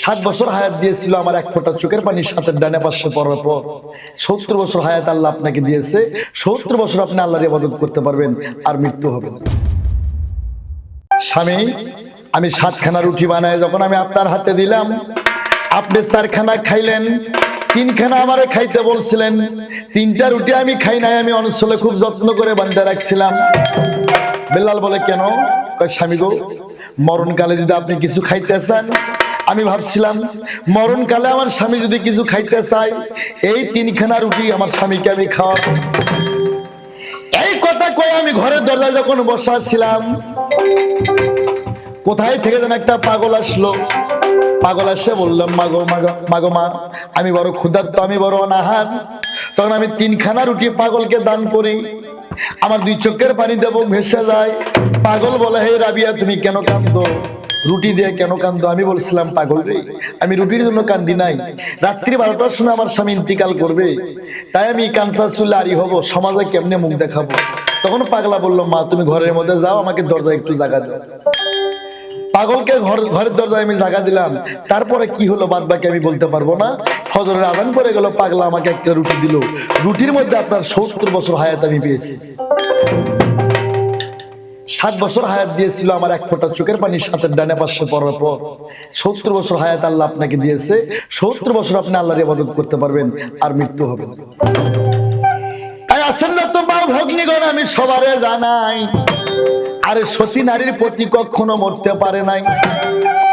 ষাট বছর হায়াত দিয়েছিল আমার এক ফোঁটা চোখের পানি, সাতের ডানে পাশে পড়ার পর। সত্তর বছর হায়াত আল্লাহ আপনাকে দিয়েছে। সত্তর বছর আপনি আল্লাহর ইবাদত করতে পারবেন, আর মৃত্যু হবে না। স্বামী, আমি সাতখানা রুটি বানাই যখন আমি আপনার হাতে দিলাম, আপনি চারখানা খাইলেন, তিনখানা আমারে খাইতে বলছিলেন, তিনটা রুটি আমি খাই নাই, আমি অঞ্চলে খুব যত্ন করে বান্ধে রাখছিলাম। বেলাল বলে, কেন? স্বামী গো, মরণকালে যদি আপনি কিছু খাইতে চান আমি ভাবছিলাম, মরণকালে আমার স্বামী যদি কিছু খাইতে চায়, এই তিনখানা রুটি আমার স্বামীকে আমি খাওয়াবো। এই কথা কয়ে আমি ঘরের দরজায় যখন বসা ছিলাম কোথায় থেকে যেন একটা পাগল আসলো। পাগল আসে বললাম, মাগো মাগো মাগো মা, আমি বড় ক্ষুধার্ত, আমি বড় অনাহার। তখন আমি তিনখানা রুটি পাগলকে দান করি। আমার দুই চোখের পানি দেবো, ভেসে যায়। পাগল বলে, হে রাবিয়া, তুমি কেন কান্দো রুটি দিয়ে কেন কান্দো? আমি বলছিলাম, পাগল রে, আমি রুটির জন্য কান্দি নাই। রাত্রি বারোটার সময় আমার স্বামী ইন্তিকাল করবে। তাই আমি কানসার চুল্লে আরি হব, সমাজে কেমনে মুখ দেখাবো? তখন পাগলা বলল, মা, তুমি ঘরের মধ্যে যাও, আমাকে দরজায় একটু জায়গা দাও। পাগলকে ঘর, ঘরের দরজায় আমি জায়গা দিলাম। তারপরে কি হলো বাদ বাকি আমি বলতে পারব না। ফজরের আদান করে গেল, পাগলা আমাকে একটা রুটি দিল। রুটির মধ্যে আপনার সত্তর বছর হায়াত আমি পেয়েছি। ষাট বছর হায়াত দিয়েছিল আমার এক ফোঁটা চোখের পানি সাথের ডানে পাশে পড়ার পর। সত্তর বছর হায়াত আল্লাহ আপনাকে দিয়েছে। সত্তর বছর আপনি আল্লাহর ইবাদত করতে পারবেন আর মৃত্যু হবে না। তাই আছেন না তো মা আমি সবারে জানাই, আরে নারীর প্রতি মরতে পারে নাই।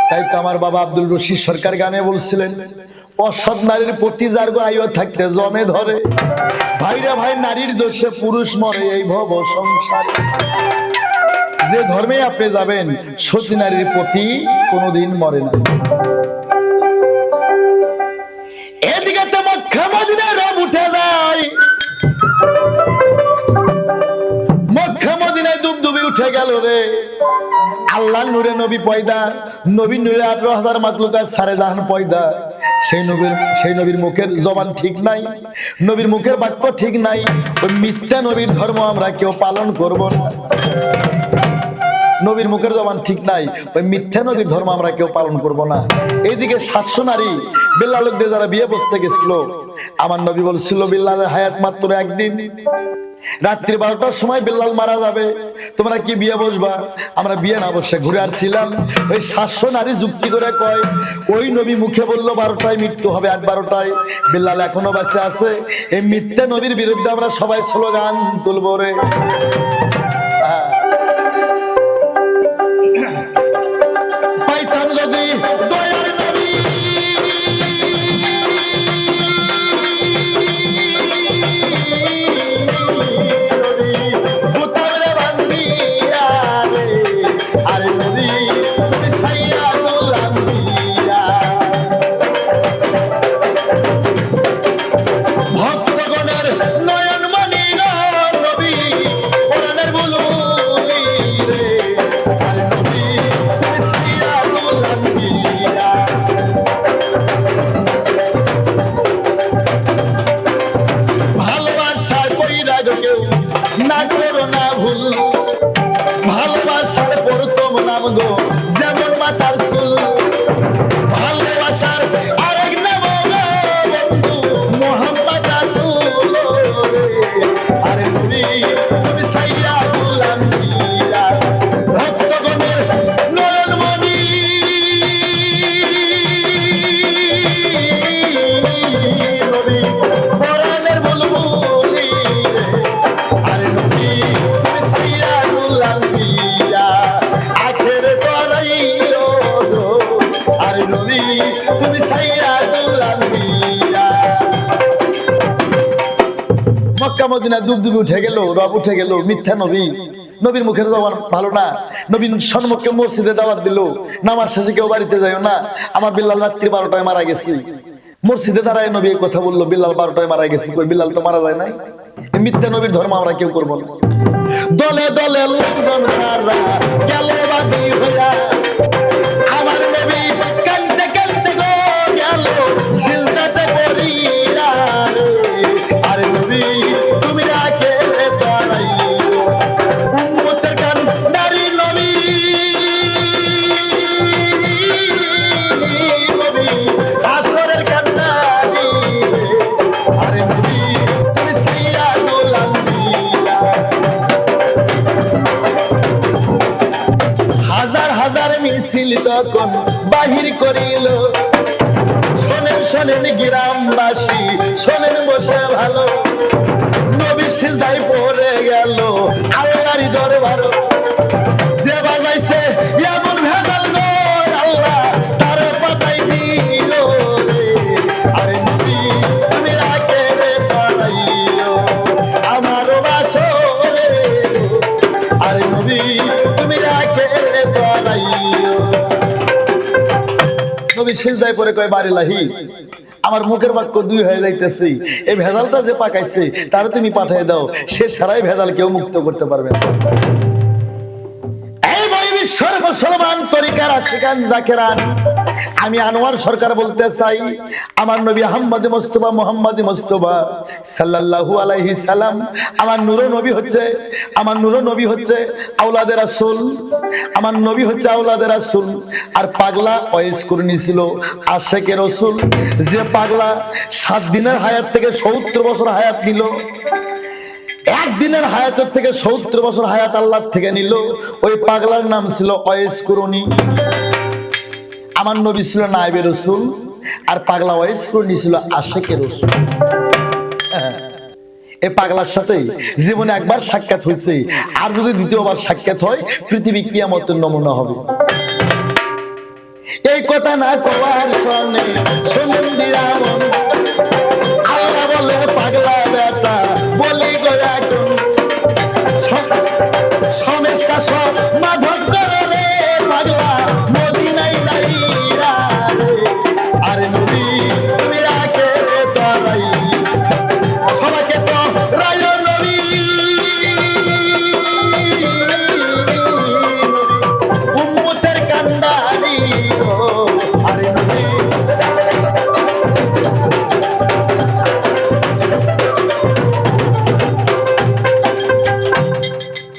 তাই তো আমার বাবা আব্দুল রশিদ সরকার গানে বলছিলেন, অসৎ নারীর প্রতি যার আয়ু থাকতে জমে ধরে, ভাইরা ভাই নারীর দোষে পুরুষ মরে এই ভব সংসার। যে ধর্মে আপনি যাবেন, সতী নারীর প্রতি কোনোদিন মরে না। এদিকে তো রব উঠে যায়। উঠে গেল রে। আল্লাহ নবী পয়দা হাজার পয়দা। সেই নবীর সেই নবীর মুখের জবান ঠিক নাই, নবীর মুখের বাক্য ঠিক নাই। মিথ্যা নবীর ধর্ম আমরা কেউ পালন করব না। নবীর মুখের জবান ঠিক নাই। ওই মিথ্যা নবীর ধর্ম আমরা কেউ পালন করব না। এইদিকে সাতশো নারী বিল্লালক দিয়ে যারা বিয়ে বসতে গেছিল, আমার নবী বলছিল, বিল্লালের হায়াত মাত্র একদিন। রাত্রি বারোটার সময় বিল্লাল মারা যাবে। তোমরা কি বিয়ে বসবা? আমরা বিয়ে না বসে ঘুরে আসছিলাম। ওই সাতশো নারী যুক্তি করে কয়, ওই নবী মুখে বলল, বারোটায় মৃত্যু হবে আট বারোটায়। বিল্লাল এখনও বাঁচে আছে। এই মিথ্যা নবীর বিরুদ্ধে আমরা সবাই স্লোগান তুলবো রে। যদি দয়ার যেমন মাতার ফুল, ভালোবাসার আরেক নাম বন্ধু, মোহাম্মদ রাসূল আরে নবী তুমি সাইয়া গুলাম ভক্তগণের নয়নমণি। কোরআনের বুলবুলি আরে নবী তুমি সাইয়া গুলাম মক্কা মদিনা ডুবে উঠে গেল, রব উঠে গেল, মিথ্যা নবী। নবীর মুখের জবান ভালো না। নবীন সম্মুখে মসজিদে দাওয়াত দিল। নামাজ শেষে কেউ বাড়িতে যায় না। আমার বিল্লাল রাত্রি বারোটায় মারা গেছি। মসজিদে দাঁড়ায় নবী কথা বলল, বিল্লাল বারোটায় মারা গেছি, কই বিল্লাল তো মারা যায় নাই? মিথ্যা নবীর ধর্ম আমরা কেউ করব না। দলে দলে লোকজন আমার নবী তখন বাহির করিল শোনেন শোনেন গ্রামবাসী শোনেন বসে ভালো। নবী সিজদায় পরে কয়, বাড়ি লাহি। আমার মুখের বাক্য দুই হয়ে যাইতেছি। এই ভেজালটা যে পাকাইছে, তার তুমি পাঠিয়ে দাও। সে সারাই ভেজাল কেউ মুক্ত করতে পারবে না। এই বই বিশ্বর মুসলমান তরিকার জাকেরান আমি আনোয়ার সরকার বলতে চাই, আমার নবী আহম্মদ মোস্তফা, মোহাম্মদ মোস্তফা সাল্লাল্লাহু আলাইহি সালাম আমার নূর নবী হচ্ছে, আমার নূর নবী হচ্ছে আওলাদের রাসূল, আমার নবী হচ্ছে আওলাদের রাসূল। আর পাগলা ওয়েস করে নিয়েছিল আশেকের রসুল, যে পাগলা সাত দিনের হায়াত থেকে সত্তর বছর হায়াত নিল একদিনের হায়াতের থেকে সত্তর বছর হায়াত আল্লাহ থেকে নিল, ওই পাগলার নাম ছিল অয়েস কুরনি। আমার নবী ছিল নাইবে রসুল, আর পাগলা ওয়াইস কর্মী ছিল আশেকে রসুল। এ পাগলার সাথে জীবনে একবার সাক্ষাৎ হয়েছে। আর যদি দ্বিতীয়বার সাক্ষাৎ হয়, পৃথিবী কিয়ামতের নমুনা হবে। এই কথা না কবার শোনে শোনেন আল্লাহ বলে, পাগলা বেটা, বলি গোয়া সমস্যা সব মাধব করে